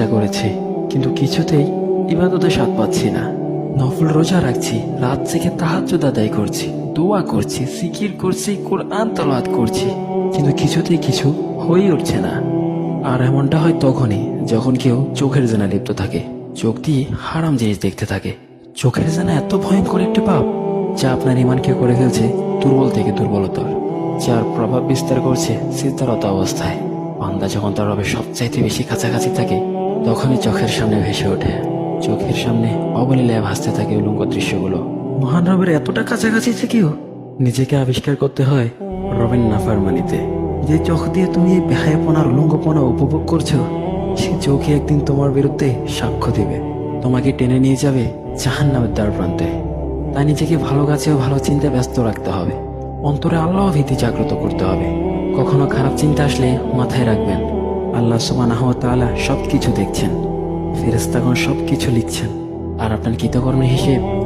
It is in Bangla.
চেষ্টা করেছি, কিন্তু কিছুতেই ইবাদতে স্বাদ পাচ্ছি না। নফল রোজা রাখছি, রাত থেকে তাহাজ্জুদ আদায় করছি, দোয়া করছি সিকির করছি, কোরআন তলাত করছি, কিন্তু কিছুতেই কিছু হয়ে উঠছে না। আর এমনটা হয় তখনই যখন কেউ চোখের জানা লিপ্ত থাকে, চোখ দিয়ে হারাম জিনিস দেখতে থাকে। চোখের জানা এত ভয়ঙ্কর একটি পাপ, যা আপনার ইমানকে করে ফেলছে দুর্বল থেকে দুর্বলতর, যার প্রভাব বিস্তার করছে সিদ্ধারত অবস্থায়। বান্দা যখন তার রবের সবচাইতে বেশি কাছাকাছি থাকে তখনই চোখের সামনে ভেসে ওঠে। চোখের সামনে অবলীলায় ভাসতে থাকে উলঙ্গ দৃশ্যগুলো। মহান রবের এতটা কাছাকাছি থেকেও নিজেকে আবিষ্কার করতে হয় রবের নাফারমানিতে। যে চোখ দিয়ে তুমি এই বেহায়াপনার উলঙ্গপনা উপভোগ করছ সে চোখে একদিন তোমার বিরুদ্ধে সাক্ষ্য দিবে। তোমাকে টেনে নিয়ে যাবে জাহান নামের দ্বার প্রান্তে। তাই নিজেকে ভালো কাছে ও ভালো চিন্তা ব্যস্ত রাখতে হবে। অন্তরে আল্লাহ ভীতি জাগ্রত করতে হবে। কখনো খারাপ চিন্তা আসলে মাথায় রাখবেন। আল্লাহ সুবাহ সব কিছু দেখছেন। ফেরেস্তাগণ সব কিছু লিখছেন। আর আপনার কৃতকর্ম হিসেব